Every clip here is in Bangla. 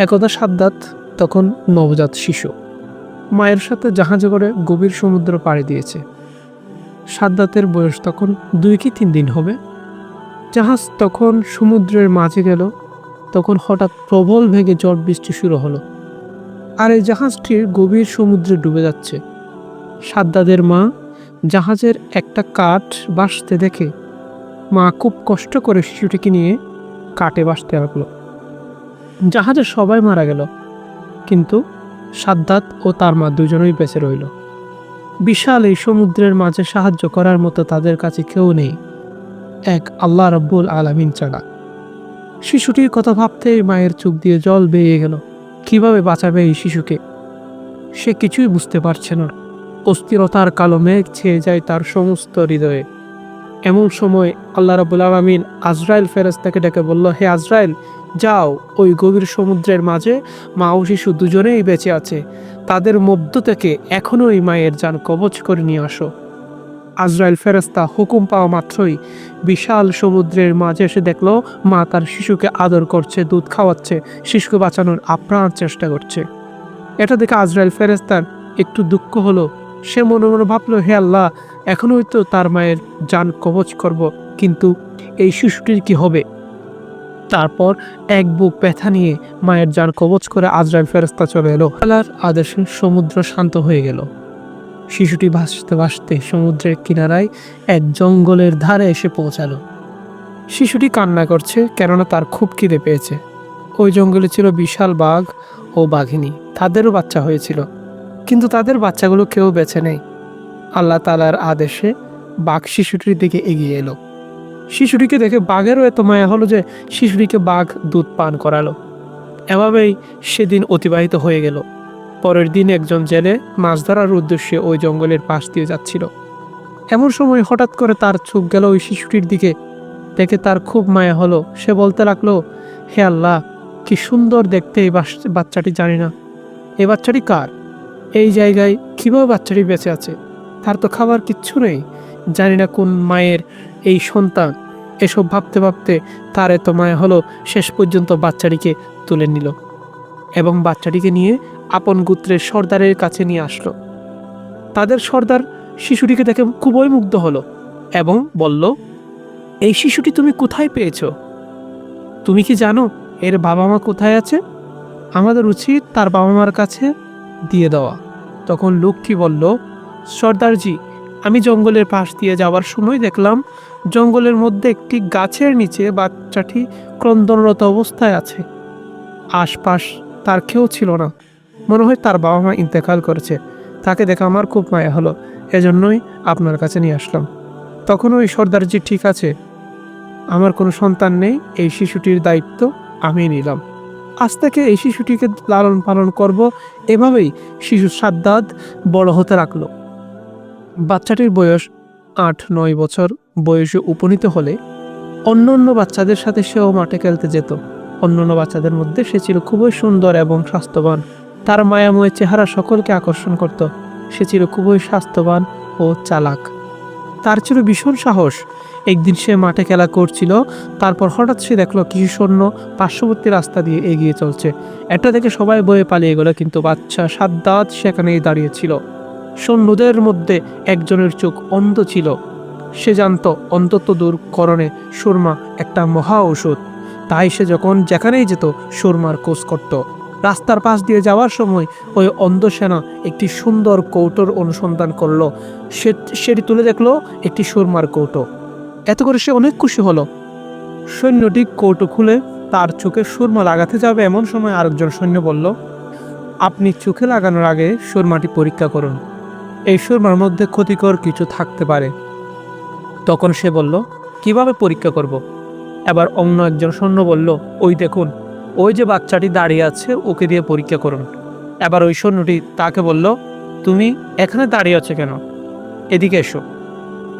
একদা সাদ্দাত, তখন নবজাত শিশু। মায়ের সাথে জাহাজে করে গভীর সমুদ্র পাড়ি দিয়েছে। সাদ্দাতের বয়স তখন দুই কি তিন দিন হবে? জাহাজ তখন সমুদ্রের মাঝে গেল, তখন হঠাৎ প্রবল ভেগে ঝড় বৃষ্টি শুরু হলো। আর এই জাহাজটির গভীর সমুদ্রে ডুবে যাচ্ছে। সাদ্দাদের মা জাহাজের একটা কাঠ বাসতে দেখে মা খুব কষ্ট করে শিশুটিকে নিয়ে কাটে বাসতে লাগল। জাহাজে সবাই মারা গেল। কিন্তু সাদ্দাত ও তার মা দুজনেই বেঁচে রইল। বিশাল এই সমুদ্রের মাঝে সাহায্য করার মতো তাদের কাছে কেউ নেই। এক আল্লাহ রব্বুল আলামিন ছাড়া। শিশুটির কথা ভাবতেই মায়ের চোখ দিয়ে জল বেরিয়ে গেল। কীভাবে বাঁচাবে এই শিশুকে? সে কিছুই বুঝতে পারছে না। অস্থিরতার কালো মেঘ ছেয়ে যায় তার সমস্ত হৃদয়ে। এমন সময় আল্লাহ রাবুল আলমিন আজরাইল ফেরেস্তাকে ডেকে বলল, হে আজরাইল যাও, ওই গভীর সমুদ্রের মাঝে মা ও শিশু দুজনেই বেঁচে আছে। তাদের মধ্য থেকে এখনও ওই মায়ের যান কবচ করে নিয়ে আসো। আজরাইল ফেরেস্তা হুকুম পাওয়া মাত্রই বিশাল সমুদ্রের মাঝে এসে দেখল মা তার শিশুকে আদর করছে, দুধ খাওয়াচ্ছে, শিশুকে বাঁচানোর আপ্রাণ চেষ্টা করছে। এটা দেখে আজরাইল ফেরেস্তার একটু দুঃখ হলো। সে মনে মনে ভাবলো, হে আল্লাহ, এখনোই তো তার মায়ের যান কবচ করব, কিন্তু এই শিশুটির কি হবে? তারপর এক বুক ব্যথা নিয়ে মায়ের যান কবচ করে আজরাইল ফেরস্তা চলে এলো। আল্লাহর আদেশে সমুদ্র শান্ত হয়ে গেল। শিশুটি ভাসতে ভাসতে সমুদ্রের কিনারায় এক জঙ্গলের ধারে এসে পৌঁছালো। শিশুটি কান্না করছে কেননা তার খুব খিদে পেয়েছে। ওই জঙ্গলে ছিল বিশাল বাঘ ও বাঘিনী। তাদেরও বাচ্চা হয়েছিল। কিন্তু তাদের বাচ্চাগুলো কেউ বেছে নেই। আল্লাহ তালার আদেশে বাঘ শিশুটির দিকে এগিয়ে এলো। শিশুটিকে দেখে বাঘেরও এত মায়া হলো যে শিশুটিকে বাঘ দুধ পান করালো। এভাবেই সেদিন অতিবাহিত হয়ে গেল। পরের দিন একজন জেলে মাছ ধরার উদ্দেশ্যে ওই জঙ্গলের পাশ দিয়ে যাচ্ছিল। এমন সময় হঠাৎ করে তার চোখ গেল ওই শিশুটির দিকে। দেখে তার খুব মায়া হলো। সে বলতে লাগল, হে আল্লাহ, কি সুন্দর দেখতে এই বাচ্চাটি জানি না। এই বাচ্চাটি কার? এই জায়গায় কীভাবে বাচ্চাটি বেঁচে আছে? তার তো খাবার কিচ্ছু নেই। জানি না কোন মায়ের এই সন্তান। এসব ভাবতে ভাবতে তার এত মায়া হলো, শেষ পর্যন্ত বাচ্চাটিকে তুলে নিল এবং বাচ্চাটিকে নিয়ে আপন গোত্রের সর্দারের কাছে নিয়ে আসলো। তাদের সর্দার শিশুটিকে দেখে খুবই মুগ্ধ হলো এবং বলল, এই শিশুটি তুমি কোথায় পেয়েছ? তুমি কি জানো এর বাবা মা কোথায় আছে? আমাদের উচিত তার বাবা মার কাছে দিয়ে দেওয়া। তখন লক্ষ্মী বলল, সর্দারজি, আমি জঙ্গলের পাশ দিয়ে যাওয়ার সময় দেখলাম জঙ্গলের মধ্যে একটি গাছের নিচে বাচ্চাটি ক্রন্দনরত অবস্থায় আছে। আশপাশ তার কেউ ছিল না। মনে হয় তার বাবা মা ইন্তেকাল করেছে। তাকে দেখে আমার খুব মায়া হলো। এজন্যই আপনার কাছে নিয়ে আসলাম। তখন ওই সর্দারজি ঠিক আছে। আমার কোনো সন্তান নেই, এই শিশুটির দায়িত্ব আমি নিলাম। আজ থেকে এই শিশুটিকে লালন পালন করব এভাবেই শিশু সাদ্দাত বড় হতে রাখল বাচ্চাটির বয়স আট নয় বছর। বয়সে উপনীত হলে অন্য অন্য বাচ্চাদের সাথে সেও মাঠে খেলতে যেত। অন্য অন্য বাচ্চাদের মধ্যে সে ছিল খুবই সুন্দর এবং স্বাস্থ্যবান। তার মায়াময় চেহারা সকলকে আকর্ষণ করত। সে ছিল খুবই স্বাস্থ্যবান ও চালাক। তার ছিল ভীষণ সাহস। একদিন সে মাঠে খেলা করছিল, তারপর হঠাৎ সে দেখল কিছু সৈন্য পার্শ্ববর্তী রাস্তা দিয়ে এগিয়ে চলছে। এটা দেখে সবাই বয়ে পালিয়ে গেল, কিন্তু বাচ্চা সাদ্দাত সেখানেই দাঁড়িয়েছিল সৈন্যদের মধ্যে একজনের চোখ অন্ধ ছিল। সে জানত অন্তত দূরকরণে সুরমা একটা মহা ঔষধ। তাই সে যখন যেখানেই যেত, সুরমার কোষ করত। রাস্তার পাশ দিয়ে যাওয়ার সময় ওই অন্ধ সেনা একটি সুন্দর কৌটোর অনুসন্ধান করল। সে, সেটি তুলে দেখল একটি সুরমার কৌটো। এত করে সে অনেক খুশি হলো। সৈন্যটি কৌটো খুলে তার চোখে সুরমা লাগাতে যাবে এমন সময় আরেকজন সৈন্য বলল, আপনি চোখে লাগানোর আগে সুরমাটি পরীক্ষা করুন। এই সুরমার মধ্যে ক্ষতিকর কিছু থাকতে পারে। তখন সে বলল, কীভাবে পরীক্ষা করব। এবার অন্য একজন সৈন্য বলল, ওই দেখুন, ওই যে বাচ্চাটি দাঁড়িয়ে আছে, ওকে দিয়ে পরীক্ষা করুন। এবার ওই সৈন্যটি তাকে বলল, তুমি এখানে দাঁড়িয়ে আছো কেন? এদিকে এসো।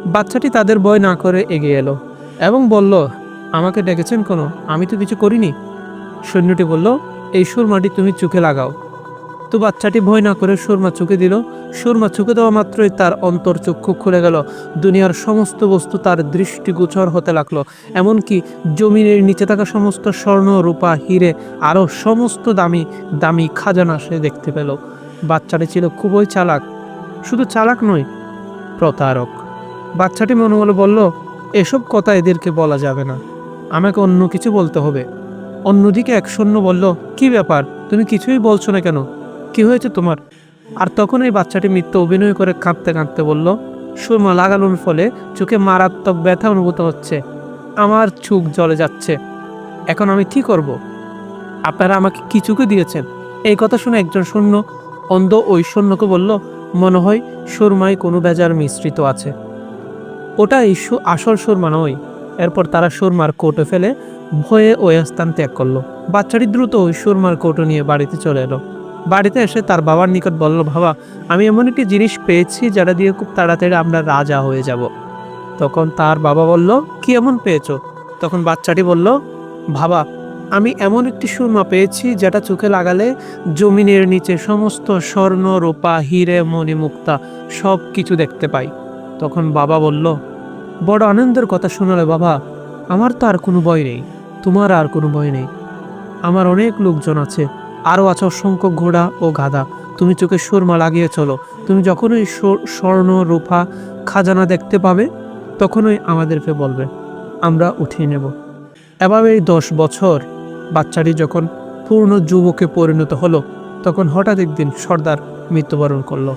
বাচ্চাটি তাদের ভয় না করে এগিয়ে এলো এবং বলল, আমাকে ডেকেছেন কোনো? আমি তো কিছু করিনি। সৈন্যটি বলল, এই সুরমাটি তুমি চোখে লাগাও। তো বাচ্চাটি ভয় না করে সুরমা চুকে দিল। সুরমা চুকে দেওয়া মাত্রই তার অন্তর্চক্ষু খুলে গেল। দুনিয়ার সমস্ত বস্তু তার দৃষ্টিগোচর হতে লাগল। এমনকি জমিনের নিচে থাকা সমস্ত স্বর্ণ, রূপা, হিরে, আরও সমস্ত দামি দামি খাজানা সে দেখতে পেল। বাচ্চাটি ছিল খুবই চালাক। শুধু চালাক নয়, প্রতারক। বাচ্চাটি মনে মনে বলল, এসব কথা এদেরকে বলা যাবে না। আমাকে অন্য কিছু বলতে হবে। অন্যদিকে এক সৈন্য বলল, কি ব্যাপার? তুমি কিছুই বলছো না কেন? কি হয়েছে তোমার? আর তখন এই বাচ্চাটি মিথ্যে অভিনয় করে কাঁদতে কাঁদতে বলল, সুরমা লাগানোর ফলে চোখে মারাত্মক ব্যথা অনুভূত হচ্ছে। আমার চোখ জ্বলে যাচ্ছে। এখন আমি কি করব? আপনারা আমাকে কি চুকে দিয়েছেন? এই কথা শুনে একজন সৈন্য অন্ধ ওই সৈন্যকে বলল, মনে হয় সুরমায় কোনো বেজার মিশ্রিত আছে। ওটা ইস্যু আসল সুরমা নয়। এরপর তারা সুরমার কোটে ফেলে ভয়ে ওই স্থান ত্যাগ করল। বাচ্চাটি দ্রুত ওই সুরমার কোটো নিয়ে বাড়িতে চলে এলো। বাড়িতে এসে তার বাবার নিকট বলল, বাবা, আমি এমন একটি জিনিস পেয়েছি যেটা দিয়ে খুব তাড়াতাড়ি আমরা রাজা হয়ে যাব। তখন তার বাবা বলল, কি এমন পেয়েছ? তখন বাচ্চাটি বলল, বাবা, আমি এমন একটি সুরমা পেয়েছি যেটা চোখে লাগালে জমিনের নিচে সমস্ত স্বর্ণ, রূপা, হিরে মণিমুক্তা সব কিছু দেখতে পাই। তখন বাবা বলল, বড় আনন্দের কথা শোনালে বাবা, আমার তো আর কোনো ভয় নেই, তোমার আর কোনো ভয় নেই। আমার অনেক লোকজন আছে আরও আছে অসংখ্য ঘোড়া ও গাধা। তুমি চোখে সুরমা লাগিয়ে চলো। তুমি যখনই স্বর্ণ, রূপা, খাজানা দেখতে পাবে, তখনই আমাদেরকে বলবে, আমরা উঠিয়ে নেব। এভাবে এই দশ বছর বাচ্চাটি যখন পূর্ণ যুবকে পরিণত হলো, তখন হঠাৎ একদিন সর্দার মৃত্যুবরণ করল।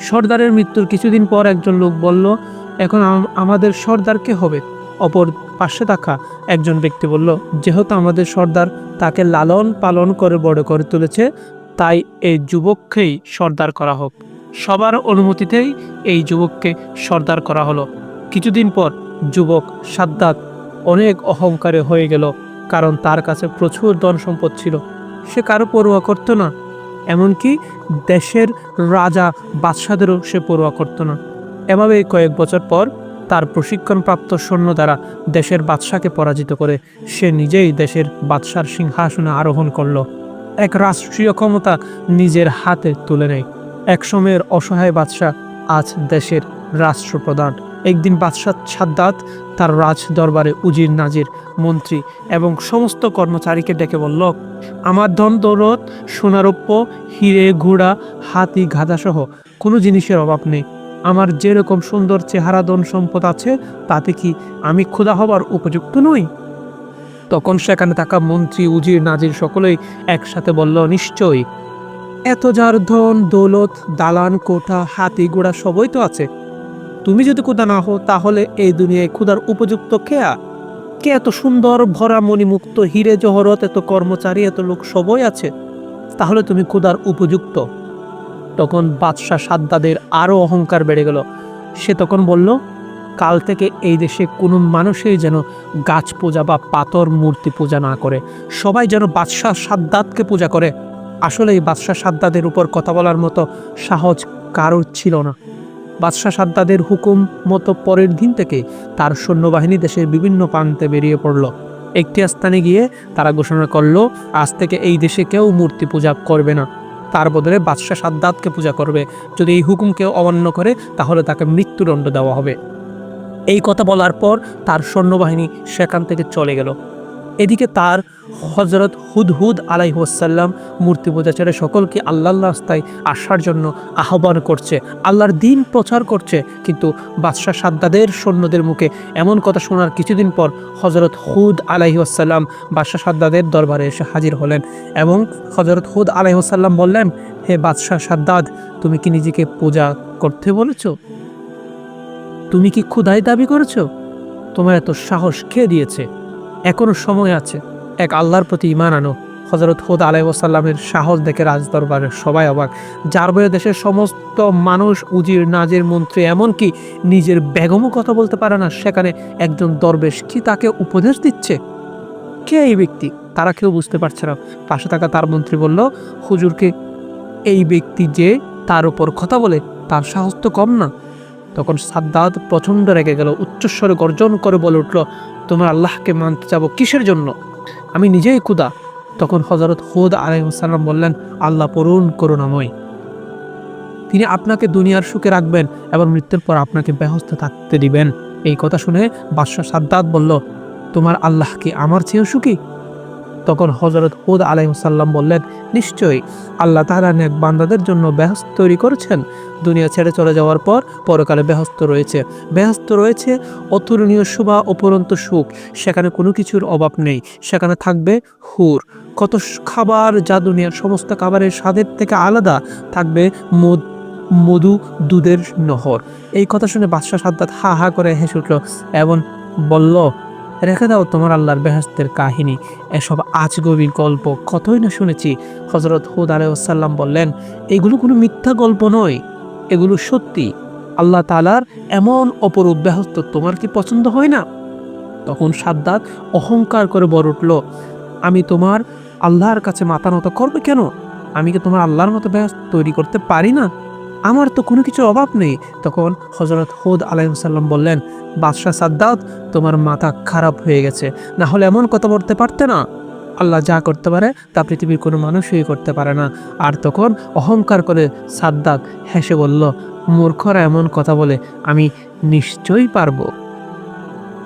সর্দারের মৃত্যুর কিছুদিন পর একজন লোক বলল, এখন আমাদের সর্দার কে হবে? অপর পাশে থাকা একজন ব্যক্তি বলল, যেহেতু আমাদের সর্দার তাকে লালন পালন করে বড় করে তুলেছে, তাই এই যুবককেই সর্দার করা হোক। সবার অনুমতিতেই এই যুবককে সর্দার করা হলো। কিছুদিন পর যুবক সাদ্দাত অনেক অহংকারে হয়ে গেল, কারণ তার কাছে প্রচুর ধন সম্পদ ছিল। সে কারও পরোয়া করতো না, এমনকি দেশের রাজা বাদশাদেরও সে পরোয়া করতো না। এভাবেই কয়েক বছর পর তার প্রশিক্ষণপ্রাপ্ত সৈন্য দ্বারা দেশের বাদশাকে পরাজিত করে সে নিজেই দেশের বাদশার সিংহাসনে আরোহণ করল। এক রাষ্ট্রীয় ক্ষমতা নিজের হাতে তুলে নেয়। এক সময়ের অসহায় বাদশাহ আজ দেশের রাষ্ট্রপ্রধান। একদিন বাদশাহ সাদ্দাত তার রাজ দরবারে উজির নাজির, মন্ত্রী এবং সমস্ত কর্মচারীকে ডেকে বলল, আমার ধন, দৌলত সোনারৌপ্য হিরে, ঘোড়া, হাতি, গাধাসহ কোনো জিনিসের অভাব নেই। আমার যেরকম সুন্দর চেহারা ধন সম্পদ আছে, তাতে কি আমি ক্ষুধা হবার উপযুক্ত নই? তখন সেখানে থাকা মন্ত্রী, উজির, নাজির সকলেই একসাথে বলল, নিশ্চয়ই। এত যার ধন, দৌলত, দালান, কোঠা, হাতি, ঘোড়া সবই তো আছে। তুমি যদি ক্ষুধা না হও, তাহলে এই দুনিয়ায় ক্ষুধার উপযুক্ত কেয়া কে এত সুন্দর ভরা মণিমুক্ত হিরে জহরত, এত কর্মচারী, এত লোক সবই আছে। তাহলে তুমি ক্ষুধার উপযুক্ত। তখন বাদশাহ সাদ্দাদের আরও অহংকার বেড়ে গেল। সে তখন বলল, কাল থেকে এই দেশে কোনো মানুষই যেন গাছ পূজা বা পাথর মূর্তি পূজা না করে। সবাই যেন বাদশাহ সাদ্দাতকে পূজা করে। আসলে এই বাদশাহ সাদ্দাদের উপর কথা বলার মতো সাহস কারোর ছিল না। বাদশাহ সাদ্দাদের হুকুম মতো পরের দিন থেকে তার সৈন্যবাহিনী দেশের বিভিন্ন প্রান্তে বেরিয়ে পড়ল। একটি স্থানে গিয়ে তারা ঘোষণা করল, আজ থেকে এই দেশে কেউ মূর্তি পূজা করবে না। তার বদলে বাদশাহ সাদ্দাতকে পূজা করবে। যদি এই হুকুমকে অমান্য করে, তাহলে তাকে মৃত্যুদণ্ড দেওয়া হবে। এই কথা বলার পর তার সৈন্যবাহিনী সেখান থেকে চলে গেল। এদিকে তার হজরত হুদহুদ আলাইহাসাল্লাম মূর্তি পূজা ছেড়ে সকলকে আল্লাহ রাস্তায় আসার জন্য আহ্বান করছে, আল্লাহর দিন প্রচার করছে। কিন্তু বাদশাহ সাদ্দাদের সৈন্যদের মুখে এমন কথা শোনার কিছুদিন পর হজরত হুদ আলাইহাসাল্লাম বাদশাহ সাদ্দাদের দরবারে এসে হাজির হলেন এবং হজরত হুদ আলাইহাসাল্লাম বললেন, হে বাদশাহ সাদ্দাদ, তুমি কি নিজেকে পূজা করতে বলেছ? তুমি কি ক্ষুধায় দাবি করেছ? তোমার এত সাহস খেয়ে দিয়েছে? এখনও সময় আছে। এক আল্লাহর প্রতি ইমান আনো। হজরত হুদ আলাইসাল্লামের সাহস দেখে রাজদরবারের সবাই অবাক। যার বয়ে দেশের সমস্ত মানুষ উজির, নাজির, মন্ত্রী, এমনকি নিজের বেগমও কথা বলতে পারে না, সেখানে একজন দরবেশ কি তাকে উপদেশ দিচ্ছে? কে এই ব্যক্তি? তারা কেউ বুঝতে পারছে না। পাশে থাকা তার মন্ত্রী বলল, হুজুরকে এই ব্যক্তি যে তার উপর কথা বলে, তার সাহস তো কম না। তখন সাদ্দাত প্রচণ্ড রেগে গেল, উচ্চস্বরে গর্জন করে বলে উঠল, তোমার আল্লাহকে মানতে যাব কিসের জন্য? আমি নিজেই ক্ষুদা তখন হজরত হুদ আলাইসাল্লাম বললেন, আল্লাহ পূরণ করুণাময়। তিনি আপনাকে দুনিয়ার সুখে রাখবেন এবং মৃত্যুর পর আপনাকে ব্যস্ত থাকতে দিবেন। এই কথা শুনে বাদশাহ সাদ্দাত বলল, তোমার আল্লাহ কি আমার চেয়েও সুখী? তখন হজরত হুদ আলাইসাল্লাম বললেন, নিশ্চয়ই আল্লাহ তাহারা নেক বান্দাদের জন্য বেহস্ত তৈরি করেছেন। দুনিয়া ছেড়ে চলে যাওয়ার পর পরকালে বেহস্ত রয়েছে। বেহস্ত রয়েছে অতুলনীয় শোভা অপরন্ত সুখ। সেখানে কোনো কিছুর অভাব নেই। সেখানে থাকবে হুর। কত খাবার যা দুনিয়ার সমস্ত খাবারের স্বাদের থেকে আলাদা, থাকবে মদ, মধু, দুধের নহর। এই কথা শুনে বাদশাহ সাদ্দাত হা হা করে হেসে উঠল, এবং বলল রেখে দাও তোমার আল্লাহর বেহস্তের কাহিনী। এসব আজগবি গল্প কতই না শুনেছি। হজরত হুদ আলাইসাল্লাম বললেন, এগুলো কোনো মিথ্যা গল্প নয়। এগুলো সত্যি। আল্লাহ তালার এমন অপরূপ বেহস্ত তোমার কি পছন্দ হয় না? তখন সাদ্দাত অহংকার করে বড় উঠল, আমি তোমার আল্লাহর কাছে মাথা নত করবে কেন? আমি কি তোমার আল্লাহর মতো বেহস্ত তৈরি করতে পারি না? আমার তো কোনো কিছুর অভাব নেই। তখন হজরত হুদ আলাইসাল্লাম বললেন, বাদশাহ সাদ্দাত, তোমার মাথা খারাপ হয়ে গেছে। না হলে এমন কথা বলতে পারতে না। আল্লাহ যা করতে পারে, তা পৃথিবীর কোনো মানুষই করতে পারে না। আর তখন অহংকার করে সাদ্দাক হেসে বলল, মূর্খরা এমন কথা বলে, আমি নিশ্চয়ই পারব।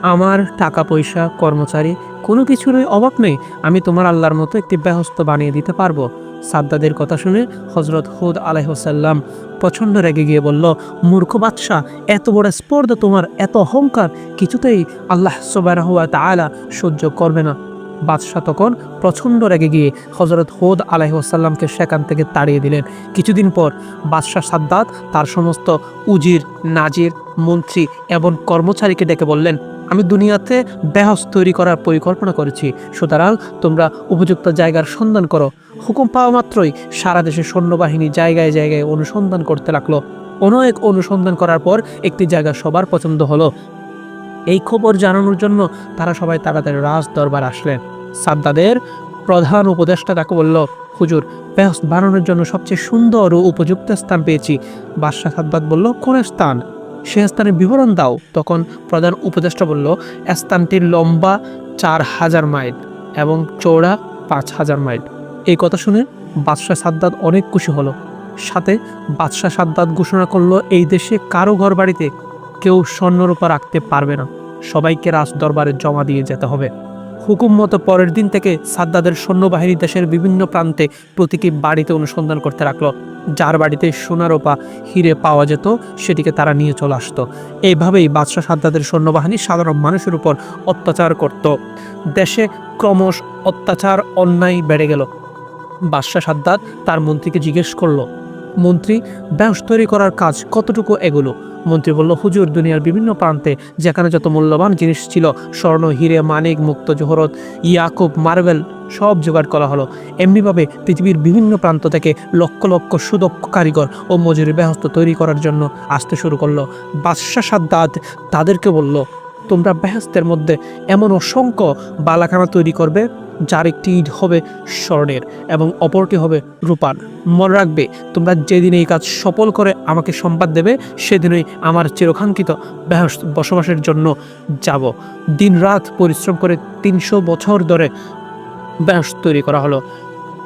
আমার টাকা, পয়সা, কর্মচারী কোনো কিছুরই অভাব নেই। আমি তোমার আল্লাহর মতো একটি ব্যবস্থ বানিয়ে দিতে পারব। সাদ্দাদের কথা শুনে হজরত হুদ আলাইহসাল্লাম প্রচণ্ড রেগে গিয়ে বলল, মূর্খ বাদশাহ এত বড় স্পর্ধা তোমার, এত অহংকার, কিছুতেই আল্লাহ সোবারহুয়া তাআলা সহ্য করবে না। বাদশাহ তখন প্রচণ্ড রেগে গিয়ে হজরত হুদ আলাইহসাল্লামকে সেখান থেকে তাড়িয়ে দিলেন। কিছুদিন পর বাদশাহ সাদ্দাত তার সমস্ত উজির, নাজির, মন্ত্রী এবং কর্মচারীকে ডেকে বললেন আমি দুনিয়াতে বেহস তৈরি করার পরিকল্পনা করেছি। সুতরাং তোমরা উপযুক্ত জায়গার সন্ধান করো। হুকুম পাওয়া মাত্রই সারা দেশে সৈন্যবাহিনী জায়গায় জায়গায় অনুসন্ধান করতে লাগল। অনেক অনুসন্ধান করার পর একটি জায়গা সবার পছন্দ হলো। এই খবর জানানোর জন্য তারা সবাই তাড়াতাড়ি রাজ দরবার আসলেন। সাদ্দাদের প্রধান উপদেষ্টা তাকে বলল, হুজুর, বেহস বানানোর জন্য সবচেয়ে সুন্দর ও উপযুক্ত স্থান পেয়েছি। বাদশাহ সাদ্দাত বলল, কোন স্থান? সে স্থানের বিবরণ দাও। তখন প্রধান উপদেষ্টা বলল স্থানটির লম্বা চার হাজার মাইল এবং চৌড়া পাঁচ হাজার মাইল। এই কথা শুনে বাদশাহ সাদ্দাত অনেক খুশি হলো। সাথে বাদশাহ সাদ্দাত ঘোষণা করল, এই দেশে কারও ঘর বাড়িতে কেউ স্বর্ণরূপা রাখতে পারবে না। সবাইকে রাজ দরবারে জমা দিয়ে যেতে হবে। হুকুম মতো পরের দিন থেকে সাদ্দাদের সৈন্যবাহিনী দেশের বিভিন্ন প্রান্তে প্রতিটি বাড়িতে অনুসন্ধান করতে রাখল। যার বাড়িতে সোনারোপা হিরে পাওয়া যেত, সেটিকে তারা নিয়ে চলে আসতো। এইভাবেই বাদশাহ সাদ্দাদের সৈন্যবাহিনী সাধারণ মানুষের উপর অত্যাচার করত। দেশে ক্রমশ অত্যাচার, অন্যায় বেড়ে গেল। বাদশাহ সাদ্দাত তার মন্ত্রীকে জিজ্ঞেস করল, মন্ত্রী, ব্যাস তৈরি করার কাজ কতটুকু এগুলো? মন্ত্রী বলল, হুজুর, দুনিয়ার বিভিন্ন প্রান্তে যেখানে যত মূল্যবান জিনিস ছিল, স্বর্ণ, হিরে, মানিক, মুক্ত জোহরত, ইয়াকুব, মার্বেল, সব জোগাড় করা হলো। এমনিভাবে পৃথিবীর বিভিন্ন প্রান্ত থেকে লক্ষ লক্ষ সুদক্ষ কারিগর ও মজুরি ব্যবস্থা তৈরি করার জন্য আসতে শুরু করল। বাদশাহ সাদ্দাত তাদেরকে বলল তোমরা বেহেস্তের মধ্যে এমন অসংখ্য বালাখানা তৈরি করবে, যার একটি ইট হবে স্বর্ণের এবং অপরটি হবে রূপার। মনে রাখবে, তোমরা যেদিন এই কাজ সফল করে আমাকে সংবাদ দেবে, সেদিনই আমার চিরকাঙ্ক্ষিত বসবাসের জন্য যাব। দিন রাত পরিশ্রম করে তিনশো বছর ধরে বেহস্ত তৈরি করা হলো।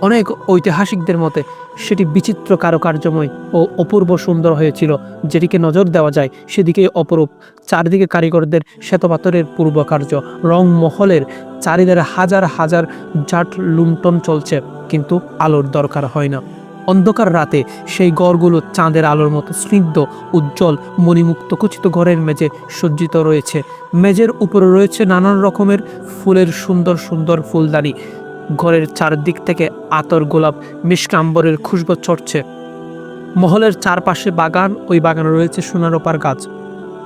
অনেক ঐতিহাসিকদের মতে সেটি বিচিত্র কারুকার্যময় ও অপূর্ব সুন্দর হয়েছিল। যেটিকে নজর দেওয়া যায় সেদিকে অপরূপ। চারদিকে কারিগরদের শ্বেতপাথরের পূর্ব কার্য রং মহলের চারিধারে হাজার হাজার জাট লুণ্ঠন চলছে, কিন্তু আলোর দরকার হয় না। অন্ধকার রাতে সেই গড়গুলো চাঁদের আলোর মতো স্নিগ্ধ, উজ্জ্বল, মণিমুক্ত, কুচিত ঘরের মেঝে সজ্জিত রয়েছে। মেঝের উপরে রয়েছে নানান রকমের ফুলের সুন্দর সুন্দর ফুলদানি। ঘরের চারদিক থেকে আতর গোলাপ মিষ্কাম্বরের খুশবু চড়ছে মহলের চারপাশে বাগান, ওই বাগানে রয়েছে সোনারোপার গাছ।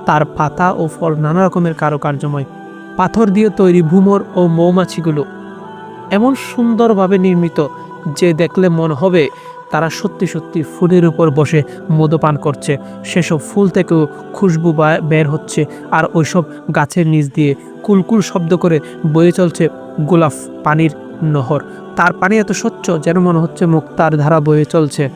তার পাতা ও ফল নানা রকমের কারুকার্যময়। পাথর দিয়ে তৈরি ভুমর ও মৌমাছিগুলো এমন সুন্দরভাবে নির্মিত যে দেখলে মনে হবে তারা সত্যি সত্যি ফুলের উপর বসে মদপান করছে। সেসব ফুল থেকেও খুশবু বের হচ্ছে আর ওইসব গাছের নিচ দিয়ে কুলকুল শব্দ করে বয়ে চলছে গোলাপ পানির নহর। তার পানি এত স্বচ্ছ যেন মনে হচ্ছে মুক্তার ধারা বয়ে চলছে।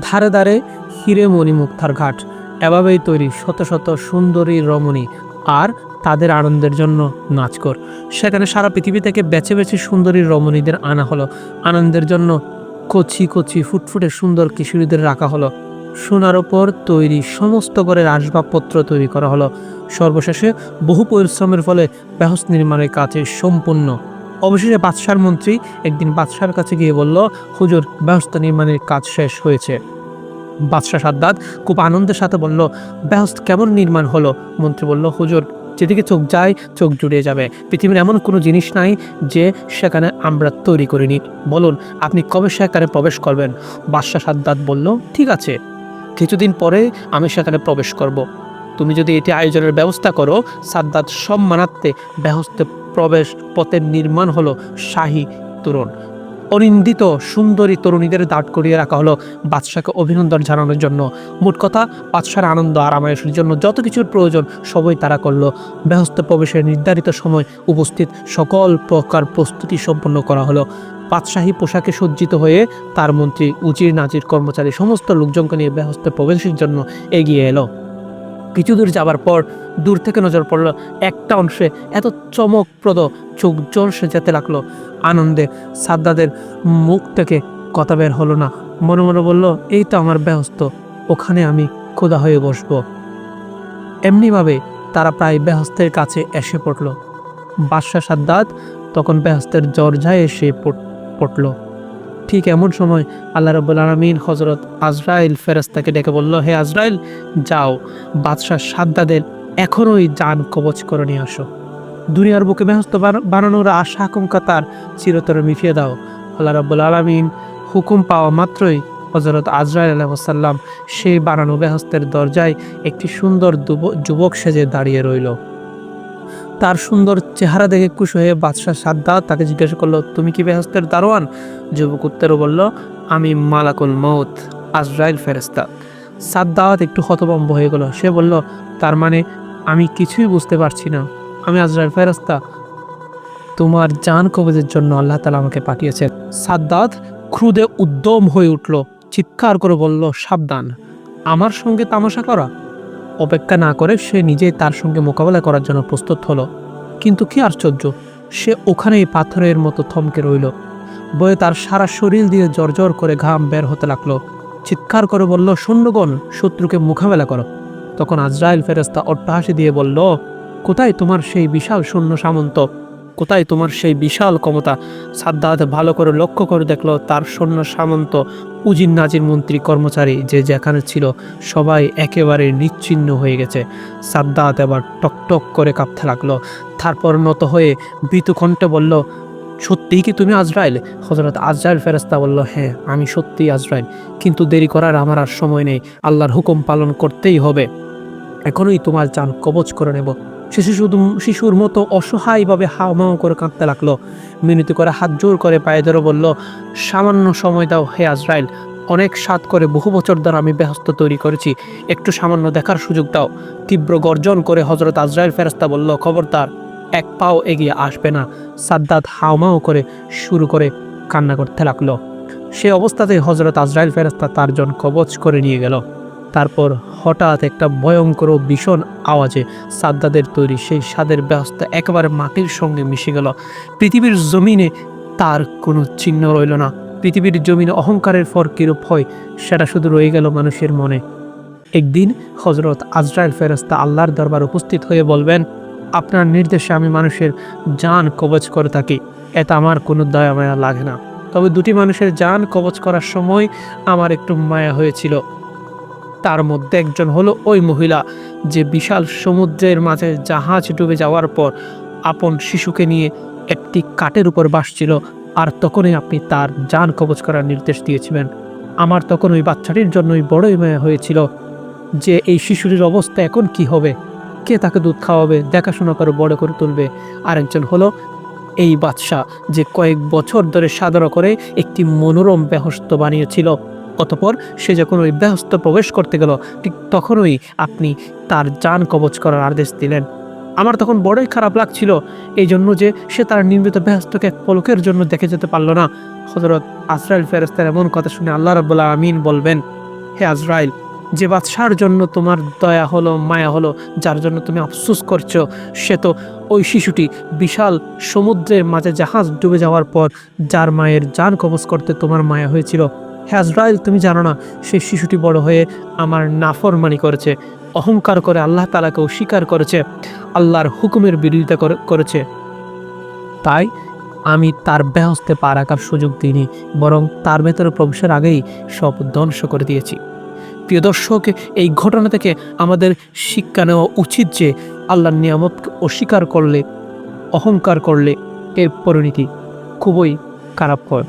ধারে ধারে হিরে মণি মুক্তার ঘাট। এভাবেই তৈরি শত শত সুন্দরী রমণী আর তাদের আনন্দের জন্য নাচ কর সেখানে সারা পৃথিবী থেকে বেছে বেছে সুন্দরী রমণীদের আনা হলো। আনন্দের জন্য কচি কচি ফুটফুটে সুন্দর কিশোরীদের রাখা হলো। সোনার ওপর তৈরি সমস্ত ঘরের আসবাবপত্র তৈরি করা হলো। সর্বশেষে বহু পরিশ্রমের ফলে বেহস নির্মাণের কাজে সম্পূর্ণ অবশেষে বাদশার মন্ত্রী একদিন বাদশার কাছে গিয়ে বলল, হুজুর, ব্যবস্থা নির্মাণের কাজ শেষ হয়েছে। বাদশাহ সাদ্দাত খুব আনন্দের সাথে বলল ব্যস্ত কেমন নির্মাণ হলো? মন্ত্রী বলল, হুজুর, যেদিকে চোখ যায়, চোখ জুড়িয়ে যাবে। পৃথিবীর এমন কোনো জিনিস নাই যে সেখানে আমরা তৈরি করিনি। বলুন, আপনি কবে সেখানে প্রবেশ করবেন? বাদশাহ সাদ্দাত বলল, ঠিক আছে। কিছুদিন পরে আমি সেখানে প্রবেশ করব। তুমি যদি এটি আয়োজনের ব্যবস্থা করো, সাদ্দাত সম্মানার্থে ব্যহস্তে প্রবেশ পথের নির্মাণ হলো শাহী তোরণ। অনিন্দিত সুন্দরী তরুণীদের দাঁড় করিয়ে রাখা হলো বাদশাকে অভিনন্দন জানানোর জন্য। মোট কথা, বাদশার আনন্দ আর আরামায়েশের জন্য যত কিছুর প্রয়োজন সবই তারা করল। ব্যহস্ত প্রবেশের নির্ধারিত সময় উপস্থিত সকল প্রকার প্রস্তুতি সম্পন্ন করা হলো। বাদশাহী পোশাকে সজ্জিত হয়ে তার মন্ত্রী, উজির, নাজির কর্মচারী, সমস্ত লোকজনকে নিয়ে ব্যহস্তে প্রবেশের জন্য এগিয়ে এলো। কিছু দূর যাবার পর দূর থেকে নজর পড়ল একটা অংশে। এত চমকপ্রদ চোখ জলসে যেতে লাগল। আনন্দে সাদ্দাদের মুখ থেকে কথা বের হলো না। মনে মনে বলল, এই তো আমার ব্যস্ত, ওখানে আমি খোদা হয়ে বসবো। এমনিভাবে তারা প্রায় বেহস্তের কাছে এসে পড়ল। বাদশাহ সাদ্দাত তখন বেহস্তের দরজায় এসে পড়- পড়ল। ঠিক এমন সময় আল্লাহ রব্বুল আলমিন হজরত আজরাইল ফেরেস্তাকে ডেকে বলল, হে আজরাইল, যাও, বাদশাহ সাদ্দাদের এখনই যান কবচ করে নিয়ে আসো। দুনিয়ার বুকে ব্যস্ত বানানোর আশা, আকাঙ্ক্ষা তার চিরতরে মিটিয়ে দাও। আল্লাহ রাব্বুল আলমিন হুকুম পাওয়া মাত্রই হজরত আজরাইল আলাইসাল্লাম সেই বানানো বেহস্তের দরজায় একটি সুন্দর যুবক সেজে দাঁড়িয়ে রইল। তার সুন্দর চেহারা দেখে খুশি হয়ে বাদশাহ সাদ্দাত তাকে জিজ্ঞাসা করল, তুমি কি বেহস্তের দারোয়ান? যুবক উত্তরে বলল, আমি মালাকুল মৌত আজরাইল ফেরেস্তা সাদ্দাত একটু হতভম্ব হয়ে গেল। সে বলল, তার মানে আমি কিছুই বুঝতে পারছি না। আমি আজরাইল ফেরেস্তা তোমার জান কবজের জন্য আল্লাহ তালা আমাকে পাঠিয়েছেন। সাদ্দাত ক্রুদে উদ্যম হয়ে উঠল, চিৎকার করে বলল, সাবধান। আমার সঙ্গে তামাশা করা। অপেক্ষা না করে সে নিজেই তার সঙ্গে মোকাবেলা করার জন্য প্রস্তুত হলো। কিন্তু কি আশ্চর্য, সে ওখানেই পাথরের মতো থমকে রইল। বয়ে তার সারা শরীর দিয়ে জর্জর করে ঘাম বের হতে লাগল। চিৎকার করে বলল, সৈন্যগণ, শত্রুকে মোকাবেলা করো। তখন আজরাইল ফেরেস্তা অট্টহাসি দিয়ে বলল, কোথায় তোমার সেই বিশাল সৈন্য সামন্ত? কোথায় তোমার সেই বিশাল ক্ষমতা? সাদ্দাত ভালো করে লক্ষ্য করে দেখল তার সৈন্য সামন্ত উজির নাজির মন্ত্রী কর্মচারী যে যেখানে ছিল, সবাই একেবারে নিচ্ছিন্ন হয়ে গেছে। সাদ্দাত এবার টকটক করে কাঁপতে লাগল। তারপর নত হয়ে কণ্ঠে বলল, সত্যিই কি তুমি আজরাইল? হজরত আজরাইল ফেরেস্তা বলল হ্যাঁ আমি সত্যিই আজরাইল। কিন্তু দেরি করার আমার আর সময় নেই। আল্লাহর হুকুম পালন করতেই হবে। এখনই তোমার যান কবচ করে নেব। শিশু শিশুর মতো অসহায়ভাবে হাওমাও করে কাঁদতে লাগল। মিনতি করে হাত জোর করে পায়ে ধরে বলল, সামান্য সময় দাও হে আজরাইল, অনেক স্বাদ করে বহু বছর দ্বারা আমি ব্যস্ত তৈরি করেছি, একটু সামান্য দেখার সুযোগ দাও। তীব্র গর্জন করে হজরত আজরাইল ফেরস্তা বলল, খবরদার, এক পাও এগিয়ে আসবে না। সাদ্দাত হাওমাও করে শুরু করে কান্না করতে লাগল। সে অবস্থাতে হজরত আজরাইল ফেরস্তা তার জন কবচ করে নিয়ে গেল। তারপর হঠাৎ একটা ভয়ঙ্কর ভীষণ আওয়াজে সাদ্দাদের তৈরি সেই স্বাদের ব্যবস্থা একেবারে মাটির সঙ্গে মিশে গেল। পৃথিবীর জমিনে তার কোনো চিহ্ন রইল না। পৃথিবীর জমিনে অহংকারের ফর কিরূপ হয়, সেটা শুধু রয়ে গেল মানুষের মনে। একদিন হজরত আজরাইল ফেরস্তা আল্লাহর দরবার উপস্থিত হয়ে বলবেন, আপনার নির্দেশে আমি মানুষের জান কবচ করে থাকি। এতে আমার কোনো দয়া মায়া লাগে না। তবে দুটি মানুষের জান কবচ করার সময় আমার একটু মায়া হয়েছিল। তার মধ্যে একজন হলো ওই মহিলা, যে বিশাল সমুদ্রের মাঝে জাহাজ ডুবে যাওয়ার পর আপন শিশুকে নিয়ে একটি কাঠের উপর বাসছিল আর তখনই আপনি তার যান কবচ করার নির্দেশ দিয়েছিলেন। আমার তখন ওই বাচ্চাটির জন্যই বড়ই মায়া হয়েছিল যে এই শিশুটির অবস্থা এখন কি হবে? কে তাকে দুধ খাওয়াবে, দেখাশোনা করে বড় করে তুলবে? আরেকজন হলো এই বাদশাহ, যে কয়েক বছর ধরে সাধন করে একটি মনোরম বেহস্ত বানিয়েছিল। অতপর সে যখন ওই ব্যস্ত প্রবেশ করতে গেল, ঠিক তখনই আপনি তার যান কবচ করার আদেশ দিলেন। আমার তখন বড়ই খারাপ লাগছিল এই জন্য যে সে তার নির্মিত ব্যস্তকে এক পলকের জন্য দেখে যেতে পারল না। হজরত আজরাইল ফেরেস্তার এমন কথা শুনে আল্লাহ রাবুল্লাহ আমিন বলবেন, হে আজরাইল, যে বাদশার জন্য তোমার দয়া হলো, মায়া হলো, যার জন্য তুমি আফসুস করছ, সে তো ওই শিশুটি বিশাল সমুদ্রের মাঝে জাহাজ ডুবে যাওয়ার পর, যার মায়ের যান কবজ করতে তোমার মায়া হয়েছিল। হ্যাজরাইল তুমি জানো না, সেই শিশুটি বড় হয়ে আমার নাফরমানি করেছে, অহংকার করে আল্লাহ তালাকে অস্বীকার করেছে, আল্লাহর হুকুমের বিরোধিতা করেছে। তাই আমি তার ব্যহস্তে পা রাখার সুযোগ দিইনি, বরং তার ভেতরে প্রবেশের আগেই সব ধ্বংস করে দিয়েছি। প্রিয় দর্শক, এই ঘটনা থেকে আমাদের শিক্ষা নেওয়া উচিত যে আল্লাহর নিয়ামত অস্বীকার করলে, অহংকার করলে এর পরিণতি খুবই খারাপ হয়।